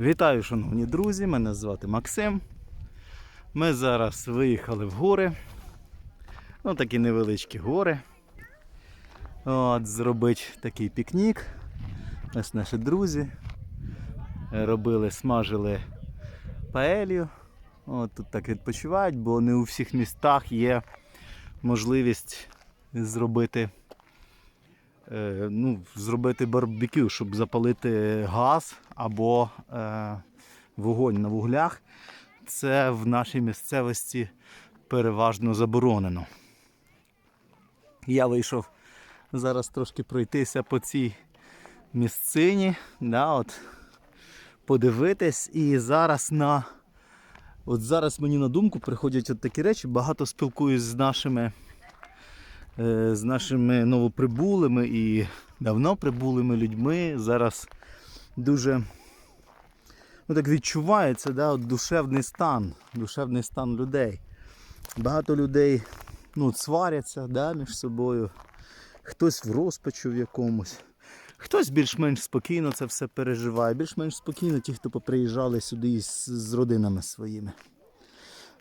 Вітаю, шановні друзі! Мене звати Максим. Ми зараз виїхали в гори. Ну, такі невеличкі гори. От, зробити такий пікнік. Ось наші друзі. Робили, смажили паелью. От тут так відпочивають, бо не у всіх містах є можливість зробити ну, зробити барбекю, щоб запалити газ або е, вогонь на вуглях. Це в нашій місцевості переважно заборонено. Я вийшов зараз трошки пройтися по цій місцині, да, от, подивитись. І зараз на от зараз мені на думку приходять от такі речі. Багато спілкуюсь з нашими е, з нашими новоприбулими і давно прибулими людьми. Зараз дуже ну, так відчувається да, от душевний стан, душевний стан людей. Багато людей ну, сваряться да, між собою, хтось в розпачу в якомусь. Хтось більш-менш спокійно це все переживає, більш-менш спокійно ті, хто поприїжджали сюди із, з родинами своїми.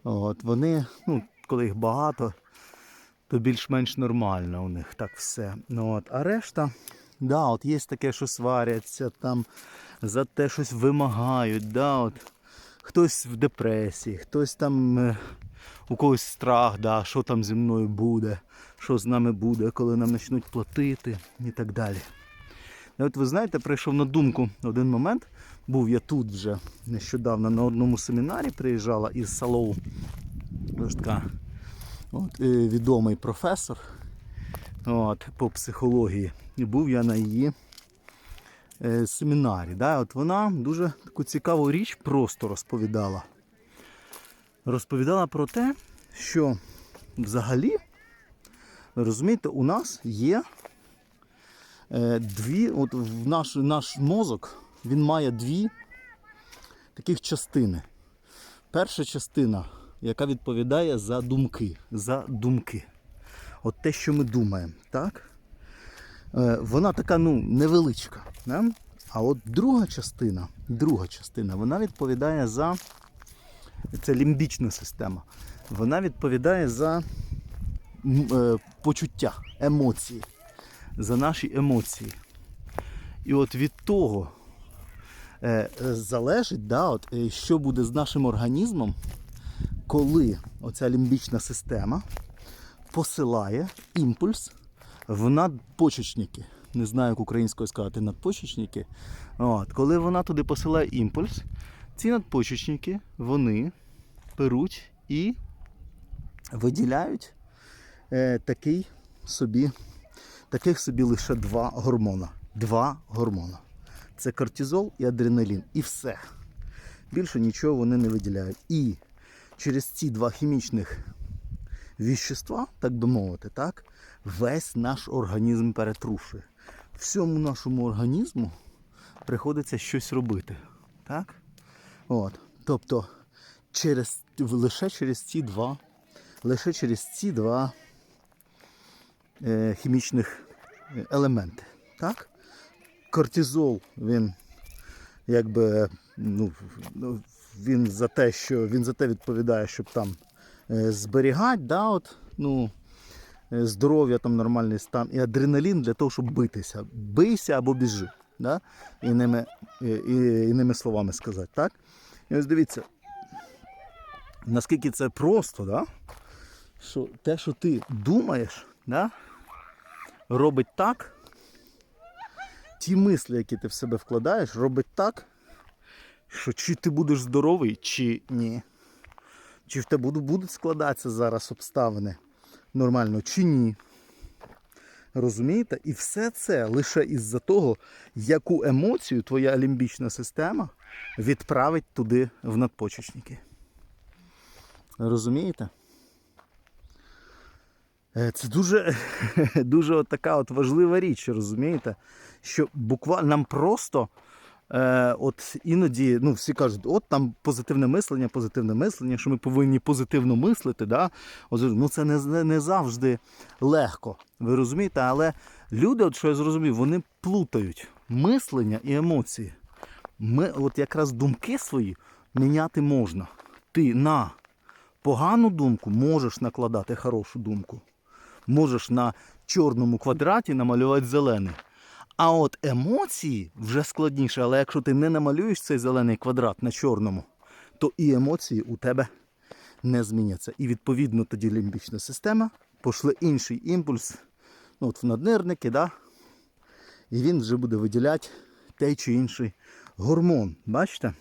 От, вони, ну, коли їх багато, то більш-менш нормально у них так все. Ну, от. А решта, да, от є таке, що сваряться, там за те щось вимагають. Да, от. Хтось в депресії, хтось там е, у когось страх, да, що там зі мною буде, що з нами буде, коли нам почнуть платити і так далі. І от ви знаєте, прийшов на думку один момент. Був я тут вже нещодавно на одному семінарі, приїжджала із Салоу. Така от, відомий професор от, по психології. І був я на її е, семінарі. Да? От вона дуже таку цікаву річ просто розповідала. Розповідала про те, що взагалі, розумієте, у нас є е, дві, от наш, наш мозок, він має дві таких частини. Перша частина, яка відповідає за думки. За думки. От те, що ми думаємо, так? Е, вона така ну, невеличка. Да? А от друга частина, друга частина, вона відповідає за. Це лімбічна система. Вона відповідає за е, почуття, емоції, за наші емоції. І от від того е, залежить, да, от, що буде з нашим організмом, коли оця лімбічна система посилає імпульс в надпочечники. Не знаю, як українською сказати надпочечники. От, коли вона туди посилає імпульс, ці надпочечники вони беруть і виділяють е, такий собі, таких собі лише два гормона. Два гормона. Це кортизол і адреналін. І все. Більше нічого вони не виділяють. І через ці два хімічних віщества, так би мовити, так, весь наш організм перетрушує. Всьому нашому організму приходиться щось робити. Так? От. Тобто через, лише через ці два, лише через ці два е, хімічних елементи. Так? Кортизол, він якби ну, ну, він за те, що він за те відповідає, щоб там е, зберігати, да, от, ну, е, здоров'я, там нормальний стан, і адреналін для того, щоб битися. Бийся або біжи. Да? І, ними, і, і, іними словами сказати. Так? І ось дивіться, наскільки це просто, да? що те, що ти думаєш, да? робить так, ті мислі, які ти в себе вкладаєш, робить так, що чи ти будеш здоровий, чи ні. Чи в тебе буду- будуть складатися зараз обставини нормально, чи ні. Розумієте? І все це лише із-за того, яку емоцію твоя лімбічна система відправить туди в надпочечники. Розумієте? Е, Це дуже, дуже от така от важлива річ, розумієте? Що буквально нам просто е, от іноді ну, всі кажуть, от там позитивне мислення, позитивне мислення, що ми повинні позитивно мислити. Да? От, ну це не, не, завжди легко. Ви розумієте? Але люди, от що я зрозумів, вони плутають мислення і емоції. ми, от якраз думки свої міняти можна. Ти на погану думку можеш накладати хорошу думку. Можеш на чорному квадраті намалювати зелений. А от емоції вже складніше, але якщо ти не намалюєш цей зелений квадрат на чорному, то і емоції у тебе не зміняться. І відповідно тоді лімбічна система пошле інший імпульс ну, от в наднирники, да? і він вже буде виділяти той чи інший гормон. Бачите?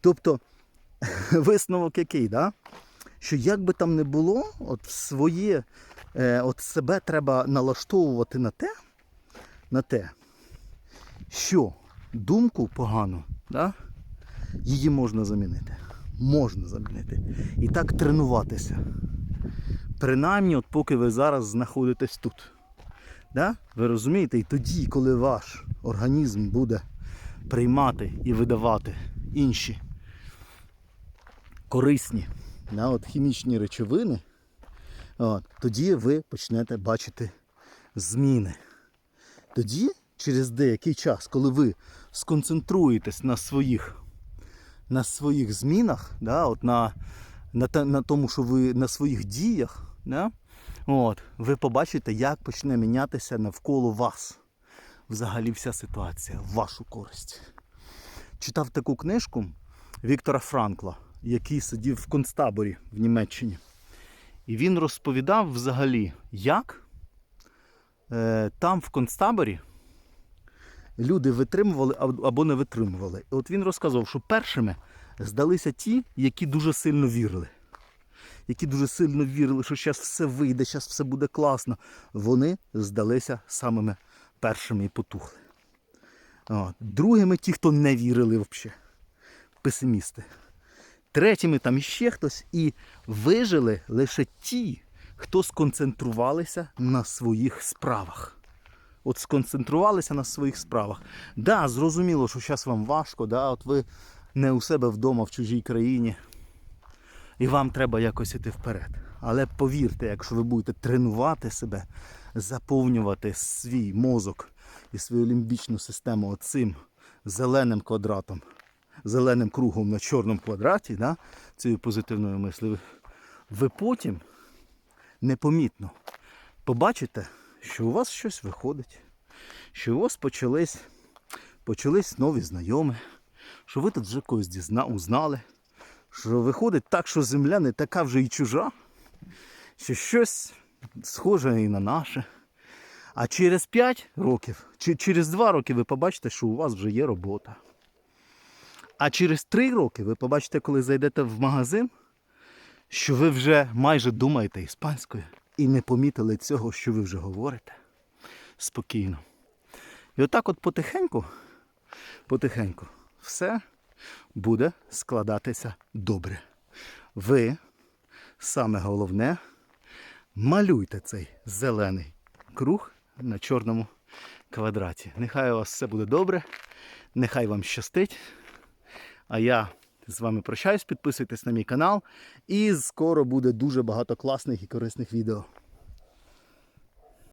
Тобто висновок який, да? що як би там не було, от своє, е, от себе треба налаштовувати на те, на те, що думку погану, да? її можна замінити. Можна замінити. І так тренуватися. Принаймні, от поки ви зараз знаходитесь тут. Да? Ви розумієте? І тоді, коли ваш організм буде приймати і видавати інші корисні да, от хімічні речовини, от, тоді ви почнете бачити зміни. Тоді, через деякий час, коли ви сконцентруєтесь на своїх, на своїх змінах, да, от на, на, на тому, що ви на своїх діях, да, от, ви побачите, як почне мінятися навколо вас взагалі вся ситуація в вашу користь. Читав таку книжку Віктора Франкла, який сидів в концтаборі в Німеччині. І він розповідав взагалі, як там в концтаборі люди витримували або не витримували. І от він розказував, що першими здалися ті, які дуже сильно вірили. Які дуже сильно вірили, що зараз все вийде, зараз все буде класно. Вони здалися самими першими і потухли. От. Другими ті, хто не вірили взагалі. Песимісти. Третіми там іще хтось. І вижили лише ті, хто сконцентрувалися на своїх справах. От сконцентрувалися на своїх справах. Да, зрозуміло, що зараз вам важко, да, от ви не у себе вдома в чужій країні. І вам треба якось іти вперед. Але повірте, якщо ви будете тренувати себе, заповнювати свій мозок і свою лімбічну систему оцим зеленим квадратом, зеленим кругом на чорному квадраті, да, цією позитивною мислею, ви потім непомітно побачите, що у вас щось виходить, що у вас почались, почались нові знайомі, що ви тут вже когось дізна, узнали, що виходить так, що земля не така вже і чужа, що щось схоже і на наше. А через 5 років, чи через 2 роки ви побачите, що у вас вже є робота. А через 3 роки ви побачите, коли зайдете в магазин, що ви вже майже думаєте іспанською і не помітили цього, що ви вже говорите спокійно. І отак от потихеньку, потихеньку, все буде складатися добре. Ви, саме головне, малюйте цей зелений круг на чорному квадраті. Нехай у вас все буде добре, нехай вам щастить. А я з вами прощаюсь, підписуйтесь на мій канал. І скоро буде дуже багато класних і корисних відео.